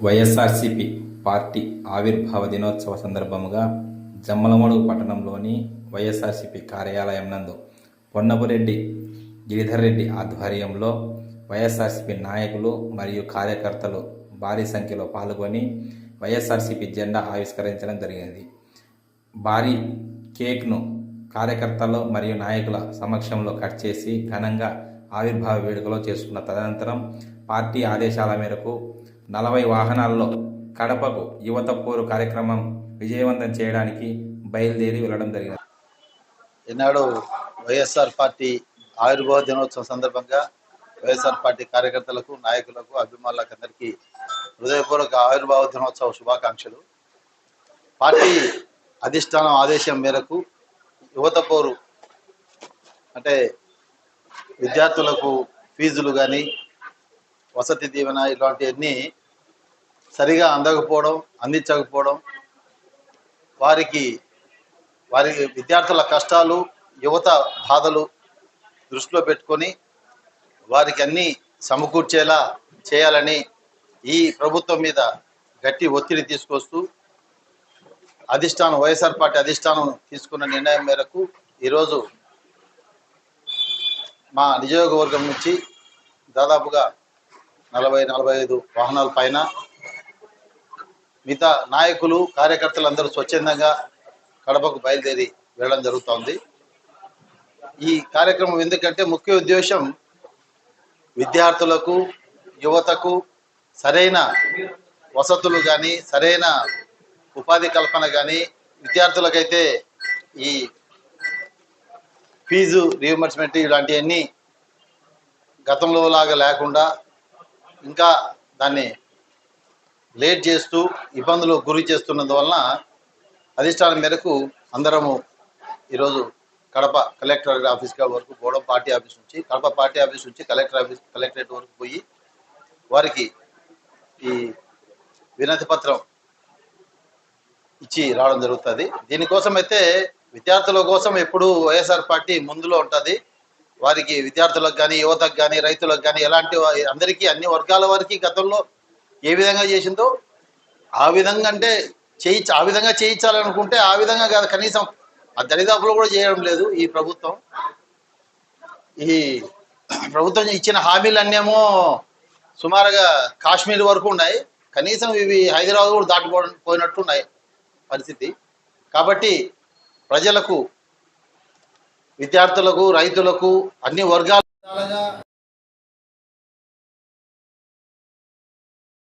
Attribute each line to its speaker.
Speaker 1: YSRCP party ఆవిర్భావ దినోత్సవ సందర్భముగా జమ్మలమడుగు పట్టణంలోని వైఎస్ఆర్సీపీ కార్యాలయం నందు పొన్నపురెడ్డి గిరిధర్ రెడ్డి ఆధ్వర్యంలో వైఎస్ఆర్సీపీ నాయకులు మరియు కార్యకర్తలు భారీ సంఖ్యలో పాల్గొని వైఎస్ఆర్సీపీ జెండా ఆవిష్కరించడం జరిగింది. భారీ కేక్ను కార్యకర్తలు మరియు నాయకుల సమక్షంలో కట్ చేసి ఘనంగా ఆవిర్భావ వేడుకలో చేసుకున్న తదనంతరం పార్టీ ఆదేశాల మేరకు నలభై వాహనాల్లో కడపకు యువత పోరు కార్యక్రమం విజయవంతం చేయడానికి బయలుదేరి వెళ్ళడం జరిగింది.
Speaker 2: ఈనాడు వైఎస్ఆర్ పార్టీ ఆవిర్భావ దినోత్సవం సందర్భంగా వైఎస్ఆర్ పార్టీ కార్యకర్తలకు నాయకులకు అభిమానులకు అందరికీ హృదయపూర్వక ఆవిర్భావ దినోత్సవ శుభాకాంక్షలు. పార్టీ అధిష్టానం ఆదేశం మేరకు యువత పోరు అంటే విద్యార్థులకు ఫీజులు కానీ వసతి దీవెన ఇలాంటివన్నీ సరిగా అందకపోవడం అందించకపోవడం వారికి వారి విద్యార్థుల కష్టాలు యువత బాధలు దృష్టిలో పెట్టుకొని వారికి అన్నీ సమకూర్చేలా చేయాలని ఈ ప్రభుత్వం మీద గట్టి ఒత్తిడి తీసుకొస్తూ అధిష్టానం వైఎస్ఆర్ పార్టీ అధిష్టానం తీసుకున్న నిర్ణయం మేరకు ఈరోజు మా నియోజకవర్గం నుంచి దాదాపుగా నలభై నలభై ఐదు వాహనాల పైన మిగతా నాయకులు కార్యకర్తలు అందరూ స్వచ్ఛందంగా కడపకు బయలుదేరి వెళ్ళడం జరుగుతోంది. ఈ కార్యక్రమం ఎందుకంటే ముఖ్య ఉద్దేశం విద్యార్థులకు యువతకు సరైన వసతులు కానీ సరైన ఉపాధి కల్పన కానీ విద్యార్థులకైతే ఈ ఫీజు రీఎంబర్స్మెంట్ ఇలాంటివన్నీ గతంలో లాగా లేకుండా ఇంకా దాన్ని లేట్ చేస్తూ ఇబ్బందులు గురి చేస్తున్నందువలన అధిష్టానం మేరకు అందరము ఈరోజు కడప కలెక్టర్ ఆఫీస్ వరకు పోవడం పార్టీ ఆఫీస్ నుంచి కడప పార్టీ ఆఫీస్ నుంచి కలెక్టర్ ఆఫీస్ కలెక్టరేట్ వరకు పోయి వారికి ఈ వినతి పత్రం ఇచ్చి రావడం జరుగుతుంది. దీనికోసం అయితే విద్యార్థుల కోసం ఎప్పుడు వైఎస్ఆర్ పార్టీ ముందులో ఉంటుంది. వారికి విద్యార్థులకు కానీ యువతకు కానీ రైతులకు కానీ ఎలాంటి అందరికీ అన్ని వర్గాల వారికి గతంలో ఏ విధంగా చేసిందో ఆ విధంగా అంటే చేయి ఆ విధంగా చేయించాలనుకుంటే ఆ విధంగా కాదు. కనీసం ఆ దరిదాపులు కూడా చేయడం లేదు ఈ ప్రభుత్వం. ఈ ప్రభుత్వం ఇచ్చిన హామీలు అన్నేమో సుమారుగా కాశ్మీర్ వరకు ఉన్నాయి. కనీసం ఇవి హైదరాబాద్ కూడా దాటిపోవడం పోయినట్టు ఉన్నాయి పరిస్థితి. కాబట్టి ప్రజలకు విద్యార్థులకు రైతులకు అన్ని వర్గాల